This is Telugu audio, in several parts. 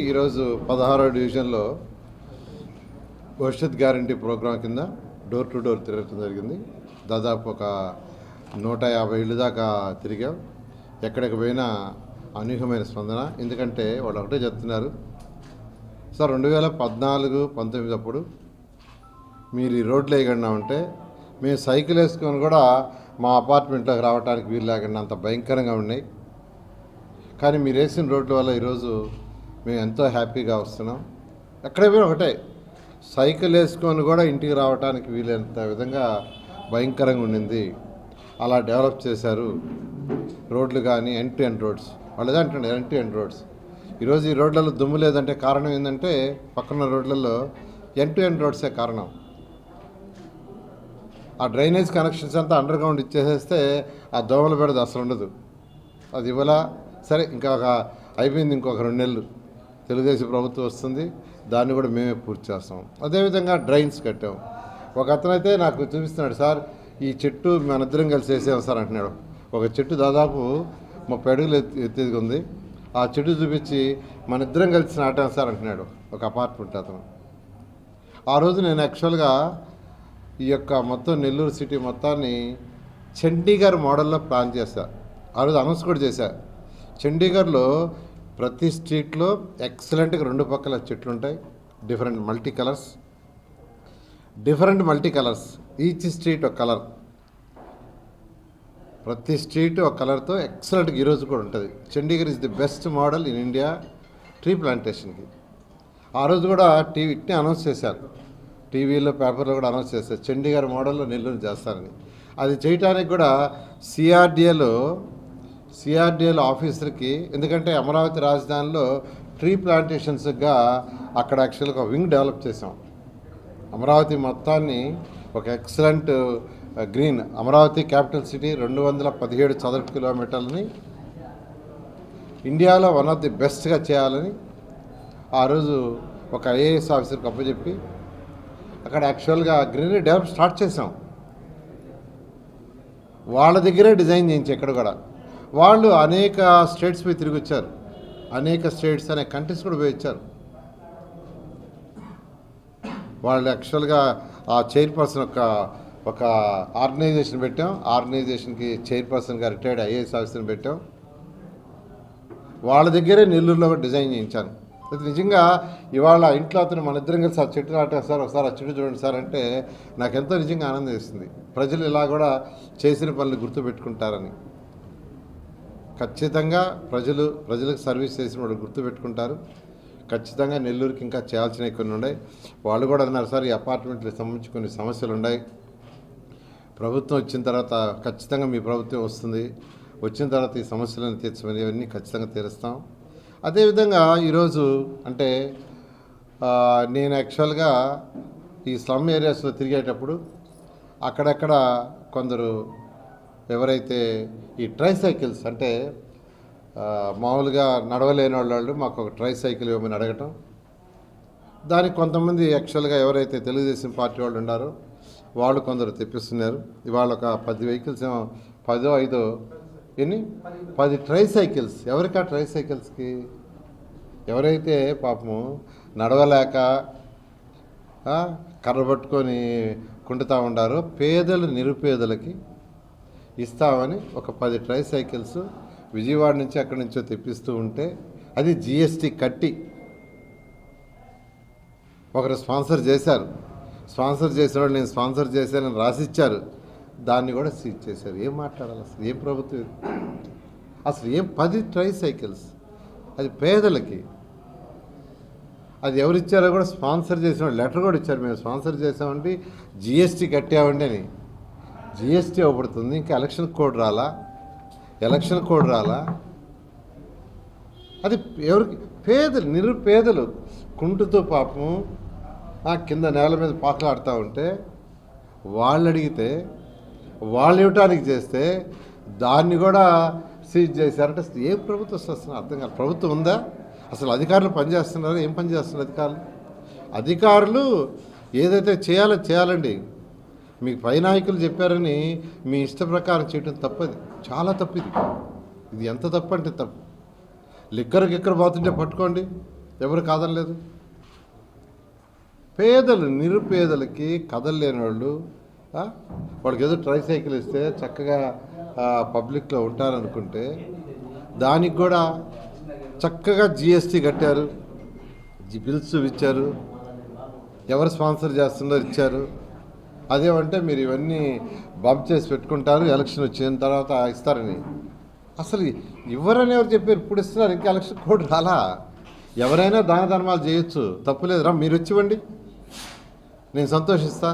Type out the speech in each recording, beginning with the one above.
ఈరోజు పదహారో డివిజన్లో భవిష్యత్ గ్యారంటీ ప్రోగ్రాం కింద డోర్ టు డోర్ తిరగటం జరిగింది. దాదాపు ఒక నూట యాభై ఇళ్ళు దాకా తిరిగాం. ఎక్కడికి పోయినా అనూహ్యమైన స్పందన. ఎందుకంటే వాళ్ళు ఒకటే చెప్తున్నారు. సార్ రెండు వేల పద్నాలుగు పంతొమ్మిది అప్పుడు మీరు ఈ రోడ్లు వేయకుండా ఉంటే మేము సైకిల్ వేసుకొని కూడా మా అపార్ట్మెంట్లోకి రావడానికి వీలు లేకుండా అంత భయంకరంగా ఉన్నాయి. కానీ మీరు వేసిన రోడ్ల వల్ల ఈరోజు మేము ఎంతో హ్యాపీగా వస్తున్నాం. ఎక్కడ పోయినా ఒకటే. సైకిల్ వేసుకొని కూడా ఇంటికి రావడానికి వీలైనంత విధంగా భయంకరంగా ఉండింది. అలా డెవలప్ చేశారు రోడ్లు కానీ ఎన్ టు ఎన్ రోడ్స్. వాళ్ళు ఏదో అంటుండే ఎన్ టు ఎన్ రోడ్స్. ఈరోజు ఈ రోడ్లలో దుమ్ము లేదంటే కారణం ఏంటంటే పక్కన రోడ్లలో ఎన్ టు ఎన్ రోడ్సే కారణం. ఆ డ్రైనేజ్ కనెక్షన్స్ అంతా అండర్ గ్రౌండ్ ఇచ్చేసేస్తే ఆ దోమల పెడదు అసలు ఉండదు. అది ఇవ్వలా? సరే ఇంకా ఒక అయిపోయింది ఇంకొక రెండు నెలలు. తెలుగుదేశం ప్రభుత్వం వస్తుంది దాన్ని కూడా మేమే పూర్తి చేస్తాం. అదేవిధంగా డ్రైన్స్ కట్టాం. ఒక అతనైతే నాకు చూపిస్తున్నాడు సార్ ఈ చెట్టు మనిద్దరం కలిసి వేసాం సార్ అంటున్నాడు. ఒక చెట్టు దాదాపు ముప్పై అడుగులు ఎత్తి ఉంది. ఆ చెట్టు చూపించి మన ఇద్దరం కలిసి నాటాం సార్ అంటున్నాడు. ఒక అపార్ట్మెంట్ అతను. ఆ రోజు నేను యాక్చువల్గా ఈ యొక్క మొత్తం నెల్లూరు సిటీ మొత్తాన్ని చండీగఢ్ మోడల్లో ప్లాన్ చేశా. ఆ రోజు అనౌన్స్ కూడా చేశా. చండీగఢ్లో ప్రతి స్ట్రీట్లో ఎక్సలెంట్గా రెండు పక్కల చెట్లు ఉంటాయి. Different multi colours. Different multi colours. Each street ఒక కలర్. ప్రతి స్ట్రీట్ ఒక కలర్తో ఎక్సలెంట్గా ఈరోజు కూడా ఉంటుంది. Chandigarh is the best model in India tree ప్లాంటేషన్కి. ఆ రోజు కూడా టీవీ ఇట్నే అనౌన్స్ చేశారు. టీవీలో పేపర్లో కూడా అనౌన్స్ చేశారు. చండీగఢ్ మోడల్లో నెల్లూరు చేస్తారని. అది చేయటానికి కూడా సిఆర్డిఏలో సిఆర్డిఎల్ ఆఫీసర్కి ఎందుకంటే అమరావతి రాజధానిలో ట్రీ ప్లాంటేషన్స్గా అక్కడ యాక్చువల్గా ఒక వింగ్ డెవలప్ చేసాం అమరావతి మొత్తాన్ని ఒక excellent green Amaravati capital city రెండు వందల పదిహేడు చదరపు కిలోమీటర్లని ఇండియాలో వన్ ఆఫ్ ది బెస్ట్గా చేయాలని ఆ రోజు ఒక ఐఏఎస్ ఆఫీసర్కి అప్పచెప్పి అక్కడ యాక్చువల్గా గ్రీనరీ డెవలప్ స్టార్ట్ చేసాం వాళ్ళ దగ్గరే డిజైన్ చేయించి ఎక్కడ కూడా. వాళ్ళు అనేక స్టేట్స్ పోయి తిరిగి వచ్చారు అనేక స్టేట్స్ అనే కంట్రీస్ కూడా పోయి వచ్చారు వాళ్ళు యాక్చువల్గా ఆ చైర్పర్సన్ ఒక ఒక ఆర్గనైజేషన్ పెట్టాం. ఆర్గనైజేషన్కి చైర్పర్సన్గా రిటైర్డ్ ఐఏఎస్ ఆఫీసర్ని పెట్టాం. వాళ్ళ దగ్గరే నెల్లూరులో డిజైన్ చేయించాను. అది నిజంగా ఇవాళ ఇంట్లో అతను మన ఇద్దరం కలిసి ఆ చెట్టు నాటే సార్ ఒకసారి ఆ చెట్టు చూడండి సార్ అంటే నాకు ఎంతో నిజంగా ఆనందం ఇస్తుంది ప్రజలు ఇలా కూడా చేసిన పనులు గుర్తుపెట్టుకుంటారని. ఖచ్చితంగా ప్రజలు ప్రజలకు సర్వీస్ చేసిన వాళ్ళు గుర్తుపెట్టుకుంటారు. ఖచ్చితంగా నెల్లూరుకి ఇంకా చేయాల్సినవి కొన్ని ఉన్నాయి. వాళ్ళు కూడా అన్నారు సార్ ఈ అపార్ట్మెంట్లకు సంబంధించి కొన్ని సమస్యలు ఉన్నాయి. ప్రభుత్వం వచ్చిన తర్వాత ఖచ్చితంగా మీ ప్రభుత్వం వస్తుంది. వచ్చిన తర్వాత ఈ సమస్యలను తీర్చమని ఇవన్నీ ఖచ్చితంగా తీరుస్తాం. అదేవిధంగా ఈరోజు అంటే నేను యాక్చువల్గా ఈ స్లమ్ ఏరియాస్లో తిరిగేటప్పుడు అక్కడక్కడ కొందరు ఎవరైతే ఈ ట్రై సైకిల్స్ అంటే మామూలుగా నడవలేని వాళ్ళు మాకు ఒక ట్రై సైకిల్ ఇవ్వమని అడగటం. దానికి కొంతమంది యాక్చువల్గా ఎవరైతే తెలుగుదేశం పార్టీ వాళ్ళు ఉన్నారో వాళ్ళు కొందరు తెప్పిస్తున్నారు. ఇవాళ ఒక పది వెహికల్స్ ఏమో పదో ఐదో ఎన్ని? పది ట్రై సైకిల్స్ ఎవరికి ఆ ట్రై సైకిల్స్కి ఎవరైతే పాపము నడవలేక కర్ర పట్టుకొని కుంటుతూ ఉండారో పేదలు నిరుపేదలకి ఇస్తామని ఒక పది ట్రై సైకిల్స్ విజయవాడ నుంచి అక్కడి నుంచో తెప్పిస్తూ ఉంటే అది జిఎస్టీ కట్టి ఒకరు స్పాన్సర్ చేశారు. స్పాన్సర్ చేసిన వాళ్ళు నేను స్పాన్సర్ చేశానని రాసిచ్చారు. దాన్ని కూడా సీజ్ చేశారు. ఏం మాట్లాడాలి అసలు? ఏం ప్రభుత్వం అసలు ఏం పది ట్రై సైకిల్స్ అది పేదలకి. అది ఎవరిచ్చారో కూడా స్పాన్సర్ చేసిన లెటర్ కూడా ఇచ్చారు. మేము స్పాన్సర్ చేసామండి జిఎస్టీ కట్టామండి అని. జిఎస్టీ అవ్వబడుతుంది ఇంకా ఎలక్షన్ కోడ్ రాలా? ఎలక్షన్ కోడ్ రాలా? అది ఎవరికి? పేదలు నిరుపేదలు కుంటుతో పాపం ఆ కింద నేల మీద పాకలాడుతూ ఉంటే వాళ్ళు అడిగితే వాళ్ళు ఇవ్వటానికి చేస్తే దాన్ని కూడా సీజ్ చేశారంటే ఏ ప్రభుత్వం వస్తుంది అర్థం కాదు. ప్రభుత్వం ఉందా? అసలు అధికారులు పనిచేస్తున్నారు? ఏం పనిచేస్తున్నారు అధికారులు? అధికారులు ఏదైతే చేయాలో చేయాలండి. మీకు పై నాయకులు చెప్పారని మీ ఇష్ట ప్రకారం చేయటం తప్పది. చాలా తప్పిది ఇది. ఎంత తప్పు అంటే తప్పు. లిక్కర్ గిక్కర్ పోతుంటే పట్టుకోండి. ఎవరు కాదనలేదు. పేదలు నిరుపేదలకి కదలలేని వాళ్ళు వాడికి వాళ్ళకి ఏదో ట్రైసైకిల్ ఇస్తే చక్కగా పబ్లిక్లో ఉంటారనుకుంటే దానికి కూడా చక్కగా జిఎస్టీ కట్టారు. జి- బిల్స్ ఇచ్చారు. ఎవరు స్పాన్సర్ చేస్తున్నారో ఇచ్చారు. అదేమంటే మీరు ఇవన్నీ బంప్ చేసి పెట్టుకుంటారు ఎలక్షన్ వచ్చిన తర్వాత ఇస్తారని అసలు ఎవరని ఎవరు చెప్పారు? ఇప్పుడు ఇస్తున్నారు ఇంకా ఎలక్షన్ కోడ్ రాలా? ఎవరైనా దాన ధర్మాలు చేయొచ్చు తప్పులేదురా మీరు వచ్చివ్వండి. నేను సంతోషిస్తా.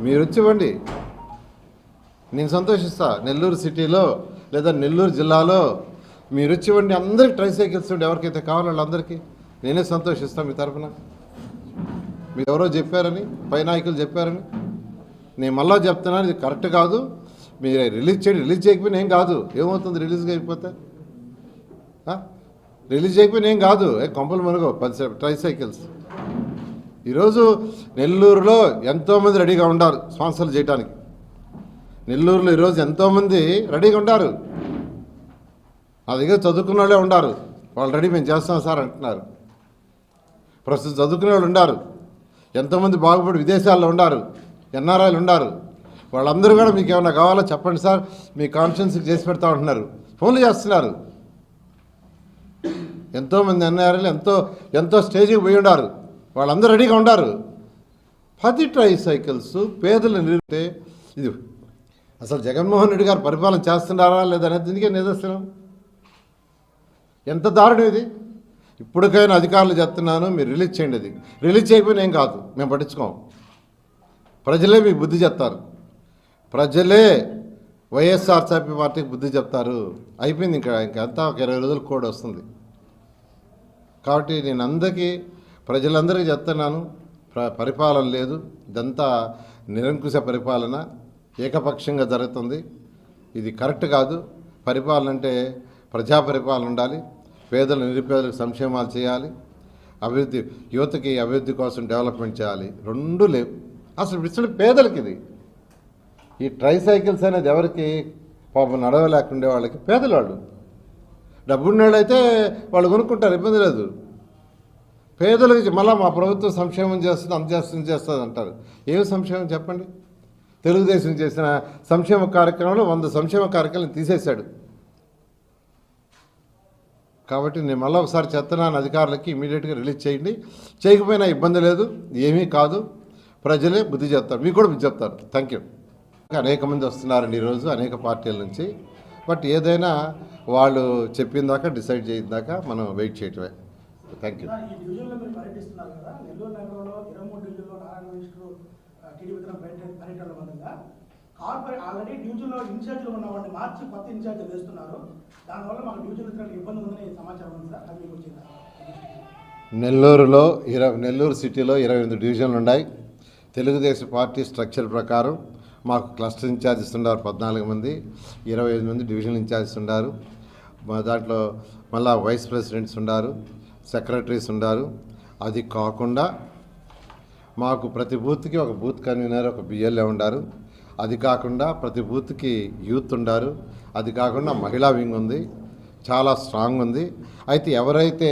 మీరు వచ్చివ్వండి. నేను సంతోషిస్తా. నెల్లూరు సిటీలో లేదా నెల్లూరు జిల్లాలో మీరు వచ్చివ్వండి. అందరికి ట్రైసైకిల్స్ ఉండి ఎవరికైతే కావాలో వాళ్ళందరికీ నేనే సంతోషిస్తాను మీ తరఫున మీరు ఎవరో చెప్పారని పై నాయకులు చెప్పారని. నేను మళ్ళా చెప్తున్నాను ఇది కరెక్ట్ కాదు. మీరు రిలీజ్ చేయండి రిలీజ్ చేయకపోయినా ఏం కాదు. ఏమవుతుంది రిలీజ్ అయిపోతే? రిలీజ్ చేయకపోయినా ఏం కాదు. ఏ కొంపలు మనకు పది ట్రైసైకిల్స్. ఈరోజు నెల్లూరులో ఎంతోమంది రెడీగా ఉన్నారు స్పాన్సర్లు చేయడానికి నెల్లూరులో ఈరోజు ఎంతోమంది రెడీగా ఉండారు. నా దగ్గర చదువుకున్న వాళ్ళే ఉండారు. వాళ్ళు రెడీ మేము చేస్తాం సార్ అంటున్నారు. ప్రస్తుతం చదువుకునే వాళ్ళు ఉండారు. ఎంతోమంది బాగుపడి విదేశాల్లో ఉన్నారు ఎన్ఆర్ఐలు ఉన్నారు వాళ్ళందరూ కూడా మీకు ఏమైనా కావాలో చెప్పండి సార్. మీ కాన్ఫిడెన్స్కి చేసి పెడతా ఉంటున్నారు. ఫోన్లు చేస్తున్నారు. ఎంతోమంది ఎన్ఆర్ఐలు ఎంతో ఎంతో స్టేజ్కి పోయి ఉండారు వాళ్ళందరూ రెడీగా ఉండారు పది ట్రై సైకిల్స్ పేదలు నిలిపితే ఇది అసలు జగన్మోహన్ రెడ్డి గారు పరిపాలన చేస్తున్నారా లేదా అనేది నిదర్శనం. ఎంత దారుణం ఇది. ఇప్పటికైనా అధికారులు చెప్తున్నాను మీరు రిలీజ్ చేయండి అది. రిలీజ్ చేయకపోయినా ఏం కాదు మేము పట్టించుకోం. ప్రజలే మీకు బుద్ధి చెప్తారు. ప్రజలే వైఎస్ఆర్సీపీ పార్టీకి బుద్ధి చెప్తారు. అయిపోయింది ఇంకా ఇంకంతా ఒక ఇరవై రోజులు కోడ్ వస్తుంది. కాబట్టి నేను అందరికీ ప్రజలందరికీ చెప్తున్నాను పరిపాలన లేదు. ఇదంతా నిరంకుశ పరిపాలన ఏకపక్షంగా జరుగుతుంది. ఇది కరెక్ట్ కాదు. పరిపాలన అంటే ప్రజా పరిపాలన ఉండాలి. పేదలు నిరుపేదలకు సంక్షేమాలు చేయాలి. అభివృద్ధి యువతకి అభివృద్ధి కోసం డెవలప్మెంట్ చేయాలి. రెండు లేవు. అసలు ఇచ్చిన పేదలకి ఇది ఈ ట్రై సైకిల్స్ అనేది ఎవరికి పాపం నడవలేకుండే వాళ్ళకి పేదవాళ్ళు. డబ్బున్నోళ్ళైతే వాళ్ళు కొనుక్కుంటారు ఇబ్బంది లేదు. పేదలకి మళ్ళీ మా ప్రభుత్వం సంక్షేమం చేస్తుంది అంత చేస్తుంది చేస్తుంది అంటారు. ఏమి సంక్షేమం చెప్పండి? తెలుగుదేశం చేసిన సంక్షేమ కార్యక్రమంలో వంద సంక్షేమ కార్యక్రమాలు తీసేశాడు. కాబట్టి నేను మళ్ళీ ఒకసారి చెప్తున్నాను అధికారులకి ఇమీడియట్గా రిలీజ్ చేయండి. చేయకపోయినా ఇబ్బంది లేదు ఏమీ కాదు. ప్రజలే బుద్ధి చెప్తారు. మీకు కూడా బుద్ధి చెప్తారు. థ్యాంక్ యూ అనేక మంది వస్తున్నారండి ఈరోజు అనేక పార్టీల నుంచి. బట్ ఏదైనా వాళ్ళు చెప్పిన దాకా డిసైడ్ చేయిన దాకా మనం వెయిట్ చేయటమే. థ్యాంక్ యూ పర్యటిస్తున్నారు కదా నెల్లూరు నగరంలో ఇరవై మూడు డివిజన్లో నారాయణ మినిస్టర్ టీడీపీ పర్యటన పర్యటనలో కార్పొరేట్ ఆల్రెడీ డ్యూటీలో ఇన్ఛార్జ్లు ఉన్నవాడిని మార్చి కొత్త ఇన్ఛార్జ్ వేస్తున్నారు. దానివల్ల మాకు డివిజన్ ఇబ్బంది ఉందని సమాచారం ఉంది సార్. అది మీకు వచ్చిందా నెల్లూరులో ఇరవై నెల్లూరు సిటీలో ఇరవై ఎనిమిది డివిజన్లు ఉన్నాయి. తెలుగుదేశం పార్టీ స్ట్రక్చర్ ప్రకారం మాకు క్లస్టర్ ఇన్ఛార్జెస్ ఉన్నారు పద్నాలుగు మంది. ఇరవై ఐదు మంది డివిజన్ ఇన్ఛార్జెస్ ఉన్నారు మా దాంట్లో మళ్ళా వైస్ ప్రెసిడెంట్స్ ఉన్నారు సెక్రటరీస్ ఉన్నారు. అది కాకుండా మాకు ప్రతి బూత్కి ఒక బూత్ కన్వీనర్ ఒక బిఎల్ఏ ఉన్నారు. అది కాకుండా ప్రతి బూత్కి యూత్ ఉండారు. అది కాకుండా మహిళా వింగ్ ఉంది. చాలా స్ట్రాంగ్ ఉంది. అయితే ఎవరైతే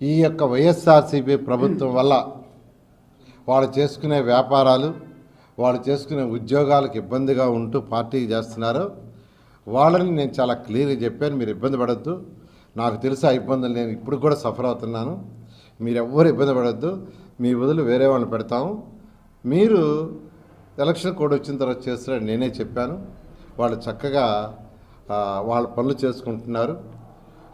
ఈ యొక్క వైఎస్ఆర్సీపీ ప్రభుత్వం వల్ల వాళ్ళు చేసుకునే వ్యాపారాలు వాళ్ళు చేసుకునే ఉద్యోగాలకు ఇబ్బందిగా ఉంటూ పార్టీ చేస్తున్నారో వాళ్ళని నేను చాలా క్లియర్గా చెప్పాను. మీరు ఇబ్బంది పడద్దు. నాకు తెలిసి ఆ ఇబ్బందులు నేను ఇప్పుడు కూడా సఫర్ అవుతున్నాను. మీరు ఎవ్వరు ఇబ్బంది పడద్దు. మీ బదులు వేరే వాళ్ళని పెడతాము. మీరు ఎలక్షన్ కోడ్ వచ్చిన తర్వాత చేస్తారని నేనే చెప్పాను. వాళ్ళు చక్కగా వాళ్ళ పనులు చేసుకుంటున్నారు.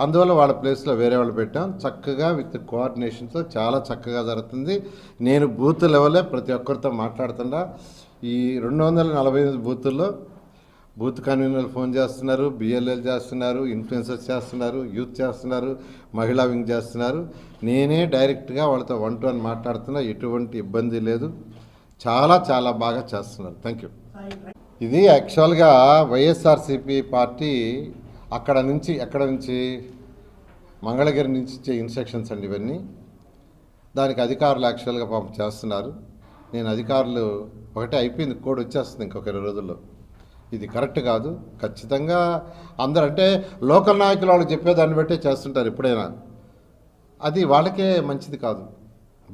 అందువల్ల వాళ్ళ ప్లేస్లో వేరే వాళ్ళు పెట్టాం. చక్కగా విత్ కోఆర్డినేషన్తో చాలా చక్కగా జరుగుతుంది. నేను బూత్ లెవెలే ప్రతి ఒక్కరితో మాట్లాడుతున్నా. ఈ రెండు వందల నలభై ఎనిమిది బూతుల్లో బూత్ కన్వీనర్లు ఫోన్ చేస్తున్నారు బిఎల్ఎల్ చేస్తున్నారు ఇన్ఫ్లుయెన్సర్స్ చేస్తున్నారు యూత్ చేస్తున్నారు మహిళా వింగ్ చేస్తున్నారు. నేనే డైరెక్ట్గా వాళ్ళతో వన్ టు వన్ మాట్లాడుతున్నా. ఎటువంటి ఇబ్బంది లేదు. చాలా చాలా బాగా చేస్తున్నారు. థ్యాంక్ యూ ఇది యాక్చువల్గా వైఎస్ఆర్సీపీ పార్టీ అక్కడ నుంచి ఎక్కడ నుంచి మంగళగిరి నుంచి ఇచ్చే ఇన్స్ట్రక్షన్స్ అండి ఇవన్నీ. దానికి అధికారులు యాక్చువల్గా పాపం చేస్తున్నారు. నేను అధికారులు ఒకటే అయిపోయింది కోడ్ వచ్చేస్తుంది ఇంకొక ఇరవై రోజుల్లో. ఇది కరెక్ట్ కాదు. ఖచ్చితంగా అందరూ అంటే లోకల్ నాయకులు వాళ్ళకి చెప్పేదాన్ని బట్టే చేస్తుంటారు ఎప్పుడైనా. అది వాళ్ళకే మంచిది కాదు.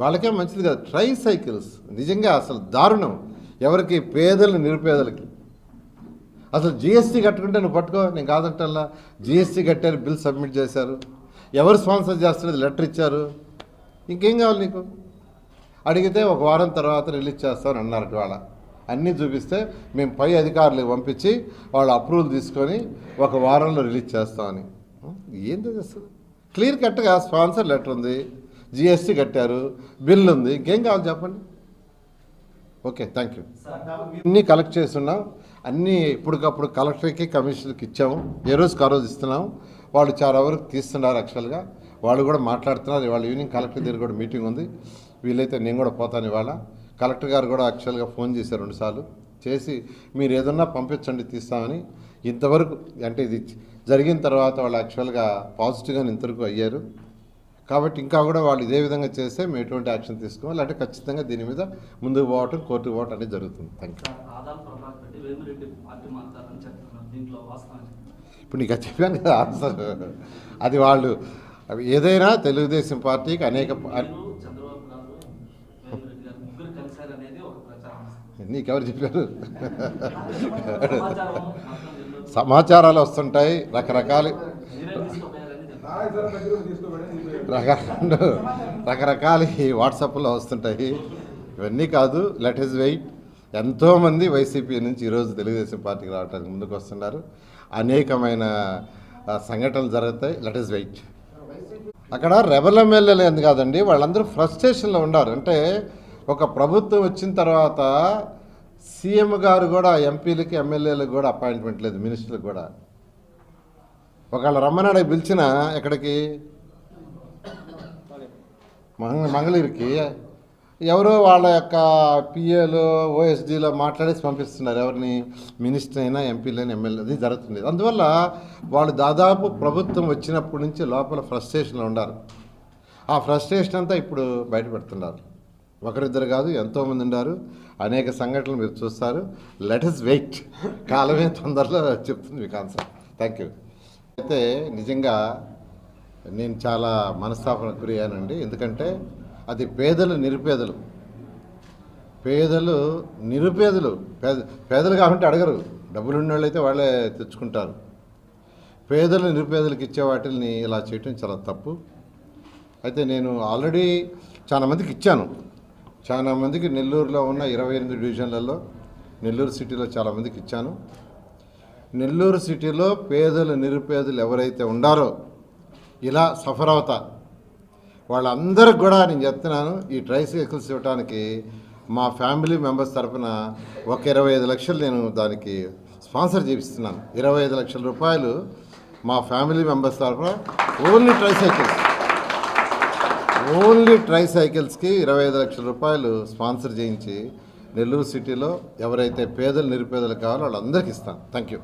వాళ్ళకే మంచిది కాదు. ట్రై సైకిల్స్ నిజంగా అసలు దారుణం. ఎవరికి? పేదలు నిరుపేదలకి. అసలు జిఎస్టీ కట్టుకుంటే నువ్వు పట్టుకో నేను కాదంటల్లా జిఎస్టీ కట్టారు బిల్ సబ్మిట్ చేశారు. ఎవరు స్పాన్సర్ చేస్తున్నది లెటర్ ఇచ్చారు. ఇంకేం కావాలి నీకు? అడిగితే ఒక వారం తర్వాత రిలీజ్ చేస్తామని అన్నారు వాళ్ళ అన్నీ చూపిస్తే మేము పై అధికారులకు పంపించి వాళ్ళు అప్రూవల్ తీసుకొని ఒక వారంలో రిలీజ్ చేస్తామని. ఏంటి అసలు? క్లియర్ కట్గా స్పాన్సర్ లెటర్ ఉంది. జిఎస్టీ కట్టారు బిల్ ఉంది. ఇంకేం కావాలి చెప్పండి? ఓకే థ్యాంక్ యూ అన్నీ కలెక్ట్ చేస్తున్నాం. అన్నీ ఇప్పటికప్పుడు కలెక్టర్కి కమిషనర్కి ఇచ్చాము. ఏ రోజుకి ఆ రోజు ఇస్తున్నాం. వాళ్ళు చాలా వరకు తీస్తున్నారు యాక్చువల్గా వాళ్ళు కూడా మాట్లాడుతున్నారు. ఇవాళ ఈవినింగ్ కలెక్టర్ దగ్గర కూడా మీటింగ్ ఉంది. వీలైతే నేను కూడా పోతాను ఇవాళ. కలెక్టర్ గారు కూడా యాక్చువల్గా ఫోన్ చేశారు రెండుసార్లు చేసి మీరు ఏదన్నా పంపించండి తీస్తామని. ఇంతవరకు అంటే ఇది జరిగిన తర్వాత వాళ్ళు యాక్చువల్గా పాజిటివ్గానే ఇంతవరకు అయ్యారు. కాబట్టి ఇంకా కూడా వాళ్ళు ఇదే విధంగా చేస్తే మేము ఎటువంటి యాక్షన్ తీసుకోవాలి అంటే ఖచ్చితంగా దీని మీద ముందుకు పోవటం కోర్టుకు పోవటం అనేది జరుగుతుంది. థ్యాంక్ యూ ఇప్పుడు నీకు అది చెప్పాను కదా ఆన్సర్. అది వాళ్ళు అవి ఏదైనా తెలుగుదేశం పార్టీకి అనేక నీకెవరు చెప్పారు? సమాచారాలు వస్తుంటాయి రకరకాల. మీరే రకరకాల రకరకాల వాట్సాప్లో వస్తుంటాయి. ఇవన్నీ కాదు లెట్ ఇస్ వెయిట్ ఎంతోమంది వైసీపీ నుంచి ఈరోజు తెలుగుదేశం పార్టీకి రావడానికి ముందుకు వస్తున్నారు. అనేకమైన సంఘటనలు జరుగుతాయి. లెట్ ఇస్ వెయిట్ అక్కడ రెబల్ ఎమ్మెల్యేలు ఎందుకు కాదండి వాళ్ళందరూ ఫ్రస్ట్రేషన్లో ఉన్నారు. అంటే ఒక ప్రభుత్వం వచ్చిన తర్వాత సీఎం గారు కూడా ఎంపీలకి ఎమ్మెల్యేలకు కూడా అపాయింట్మెంట్ లేదు మినిస్టర్లకు కూడా. ఒకవేళ రమ్మనాడు పిలిచిన ఎక్కడికి? మంగ మంగళగిరికి ఎవరో వాళ్ళ యొక్క పిఏలు ఓఎస్డీలో మాట్లాడేసి పంపిస్తున్నారు. ఎవరిని మినిస్టర్ అయినా ఎంపీలైనా ఎమ్మెల్యే అది జరుగుతుంది. అందువల్ల వాళ్ళు దాదాపు ప్రభుత్వం వచ్చినప్పటి నుంచి లోపల ఫ్రస్ట్రేషన్లో ఉన్నారు. ఆ ఫ్రస్ట్రేషన్ అంతా ఇప్పుడు బయటపెడుతున్నారు. ఒకరిద్దరు కాదు ఎంతోమంది ఉన్నారు. అనేక సంఘటనలు మీరు చూస్తారు. లెటస్ వెయిట్ కాలమే తొందరలో చెప్తుంది మీకు ఆన్సర్ థ్యాంక్ యూ అయితే నిజంగా నేను చాలా మనస్తాపన గురయ్యానండి. ఎందుకంటే అది పేదలు నిరుపేదలు. పేదలు నిరుపేదలు. పేద పేదలు కాబట్టి అడగరు. డబ్బులు ఉన్న వాళ్ళైతే వాళ్ళే తెచ్చుకుంటారు. పేదలు నిరుపేదలకు ఇచ్చే వాటిని ఇలా చేయటం చాలా తప్పు. అయితే నేను ఆల్రెడీ చాలా మందికి ఇచ్చాను. చాలా మందికి నెల్లూరులో ఉన్న ఇరవై ఎనిమిది డివిజన్లలో నెల్లూరు సిటీలో చాలా మందికి ఇచ్చాను. నెల్లూరు సిటీలో పేదలు నిరుపేదలు ఎవరైతే ఉండారో ఇలా సఫర్ అవుతా. వాళ్ళందరికి కూడా నేను చెప్తున్నాను ఈ ట్రైసైకిల్స్ ఇవ్వడానికి మా ఫ్యామిలీ మెంబర్స్ తరఫున ఒక ఇరవై ఐదు లక్షలు నేను దానికి స్పాన్సర్ చేపిస్తున్నాను. ఇరవై ఐదు లక్షల రూపాయలు మా ఫ్యామిలీ మెంబర్స్ తరఫున ఓన్లీ ట్రైసైకిల్స్ ఓన్లీ ట్రై సైకిల్స్కి ఇరవై ఐదు లక్షల రూపాయలు స్పాన్సర్ చేయించి నెల్లూరు సిటీలో ఎవరైతే పేదలు నిరుపేదలు కావాలో వాళ్ళందరికీ ఇస్తాను. Thank you